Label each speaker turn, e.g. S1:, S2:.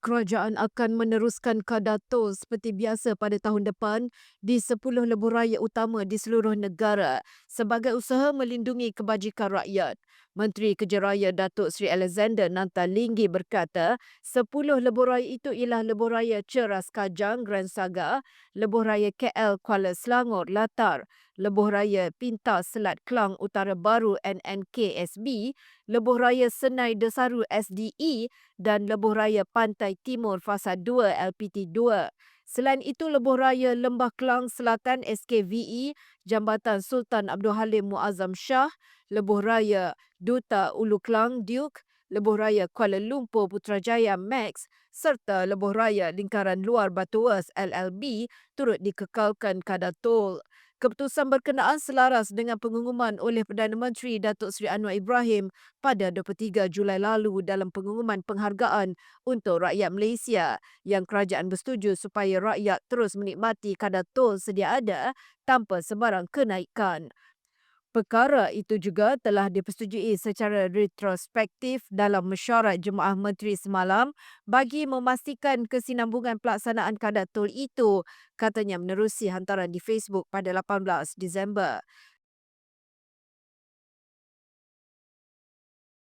S1: Kerajaan akan meneruskan kadar tol seperti biasa pada tahun depan di 10 lebuh raya utama di seluruh negara sebagai usaha melindungi kebajikan rakyat. Menteri Kejaraya Datuk Seri Alexander Nantalinggi berkata, 10 lebuh raya itu ialah lebuh raya Ceras Kajang Grand Saga, lebuh raya KL Kuala Selangor Latar, lebuh raya Pintar Selat Klang Utara Baru NNKSB, lebuh raya Senai Desaru SDE dan lebuh raya Pantai Timur Fasa 2 LPT2. Selain itu, lebuh raya Lembah Kelang Selatan SKVE, Jambatan Sultan Abdul Halim Muazzam Shah, lebuh raya Duta Ulu Klang Duke, lebuh raya Kuala Lumpur Putrajaya Max serta lebuh raya Lingkaran Luar Batuas LLB turut dikekalkan kadar tol. Keputusan berkenaan selaras dengan pengumuman oleh Perdana Menteri Datuk Seri Anwar Ibrahim pada 23 Julai lalu dalam pengumuman penghargaan untuk rakyat Malaysia yang kerajaan bersetuju supaya rakyat terus menikmati kadar tol sedia ada tanpa sebarang kenaikan. Perkara itu juga telah dipersetujui secara retrospektif dalam mesyuarat Jemaah Menteri semalam bagi memastikan kesinambungan pelaksanaan kadar tol itu, katanya menerusi hantaran di Facebook pada 18 Disember.